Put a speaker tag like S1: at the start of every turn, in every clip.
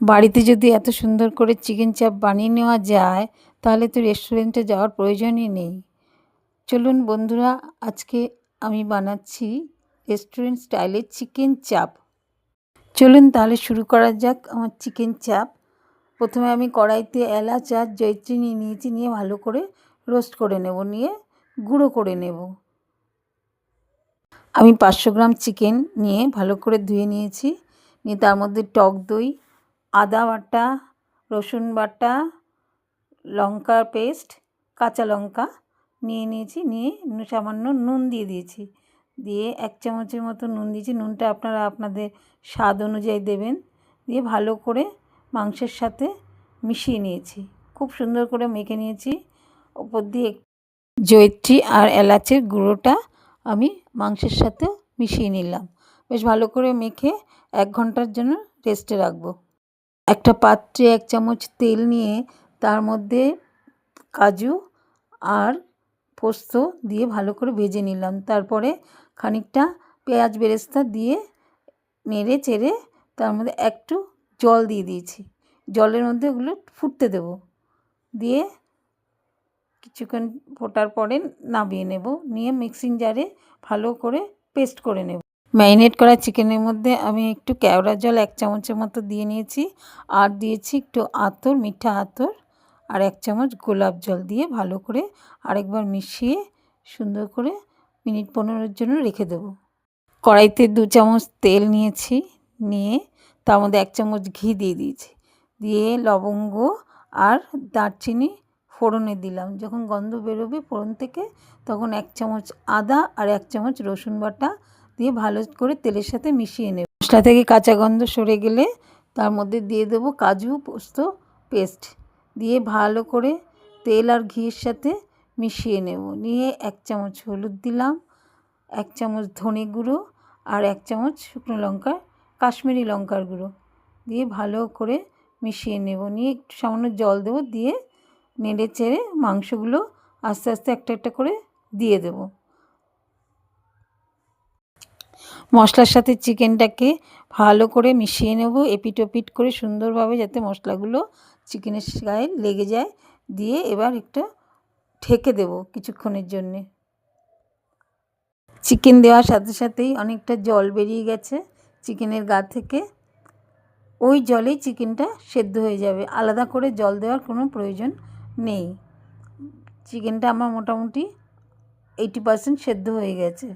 S1: বাড়িতে যদি এত সুন্দর করে চিকেন চাপ বানিয়ে নেওয়া যায়, তাহলে তো রেস্টুরেন্টে যাওয়ার প্রয়োজনই নেই। চলুন বন্ধুরা, আজকে আমি বানাচ্ছি রেস্টুরেন্ট স্টাইলের চিকেন চাপ। চলুন তাহলে শুরু করা যাক আমার চিকেন চাপ। প্রথমে আমি কড়াইতে এলাচ আর জয়ত্রী নিয়েছি, নিয়ে ভালো করে রোস্ট করে নেব, নিয়ে গুঁড়ো করে নেব। আমি পাঁচশো গ্রাম চিকেন নিয়ে ভালো করে ধুয়ে নিয়েছি, নিয়ে তার মধ্যে টক দই আদা বাটা, রসুন বাটা লঙ্কার পেস্ট, কাঁচা লঙ্কা নিয়ে নিয়েছি, নিয়ে সামান্য নুন দিয়ে দিয়েছি। দিয়ে এক চামচের মতো নুন দিয়েছি। নুনটা আপনারা আপনাদের স্বাদ অনুযায়ী দেবেন। দিয়ে ভালো করে মাংসের সাথে মিশিয়ে নিয়েছি। খুব সুন্দর করে মেখে নিয়েছি। ওপর দিয়ে জয়ত্রী আর এলাচের গুঁড়োটা আমি মাংসের সাথে মিশিয়ে নিলাম। বেশ ভালো করে মেখে এক ঘণ্টার জন্য রেস্টে রাখব। একটা পাত্রে এক চামচ তেল নিয়ে তার মধ্যে কাজু আর পোস্ত দিয়ে ভালো করে ভেজে নিলাম। তারপরে খানিকটা পেঁয়াজ বেরেস্তা দিয়ে নেড়ে চেড়ে তার মধ্যে একটু জল দিয়ে দিয়েছি। জলের মধ্যে ওগুলো ফুটতে দেব। দিয়ে কিছুক্ষণ ফোটার পরে নামিয়ে নেব। নিয়ে মিক্সিং জারে ভালো করে পেস্ট করে নেব। ম্যারিনেট করা চিকেনের মধ্যে আমি একটু কেওড়া জল এক চামচের মতো দিয়ে নিয়েছি। আর দিয়েছি একটু আতর, মিঠা আতর আর এক চামচ গোলাপ জল দিয়ে ভালো করে আরেকবার মিশিয়ে সুন্দর করে মিনিট পনেরোর জন্য রেখে দেব। কড়াইতে দু চামচ তেল নিয়েছি, নিয়ে তার মধ্যে এক চামচ ঘি দিয়ে দিয়েছি। দিয়ে লবঙ্গ আর দারচিনি ফোড়নে দিলাম। যখন গন্ধ বেরোবে ফোড়ন থেকে, তখন এক চামচ আদা আর এক চামচ রসুন বাটা দিয়ে ভালো করে তেলের সাথে মিশিয়ে নেব। মশলা থেকে কাঁচা গন্ধ সরে গেলে তার মধ্যে দিয়ে দেবো কাজু, পোস্ত, পেস্ট। দিয়ে ভালো করে তেল আর ঘিয়ের সাথে মিশিয়ে নেব। নিয়ে এক চামচ হলুদ দিলাম, এক চামচ ধনে গুঁড়ো আর এক চামচ শুকনো লঙ্কা, কাশ্মীরি লঙ্কার গুঁড়ো। দিয়ে ভালো করে মিশিয়ে নেব। নিয়ে একটু সামান্য জল দেবো। দিয়ে নেড়ে চেড়ে মাংসগুলো আস্তে আস্তে একটা একটা করে দিয়ে দেব। মশলার সাথে চিকেনটাকে ভালো করে মিশিয়ে নেব, এপিট ওপিট করে সুন্দরভাবে যাতে মশলাগুলো চিকেনের গায়ে লেগে যায়। দিয়ে এবার একটা ঢেকে দেব কিছুক্ষণের জন্যে। চিকেন দেওয়ার সাথে সাথেই অনেকটা জল বেরিয়ে গেছে চিকেনের গা থেকে। ওই জলেই চিকেনটা সেদ্ধ হয়ে যাবে। আলাদা করে জল দেওয়ার কোনো প্রয়োজন নেই। চিকেনটা আমার মোটামুটি এইটি পারসেন্ট সেদ্ধ হয়ে গেছে।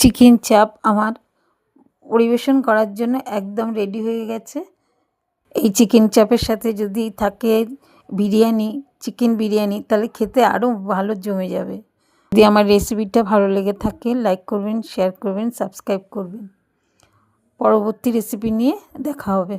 S1: চিকেন চাপ আমার পরিবেশন করার জন্য একদম রেডি হয়ে গেছে। এই চিকেন চাপের সাথে যদি থাকে বিরিয়ানি, চিকেন বিরিয়ানি, তাহলে খেতে আরও ভালো জমে যাবে। যদি আমার রেসিপিটা ভালো লেগে থাকে লাইক করবেন শেয়ার করবেন সাবস্ক্রাইব করবেন। পরবর্তী রেসিপি নিয়ে দেখা হবে।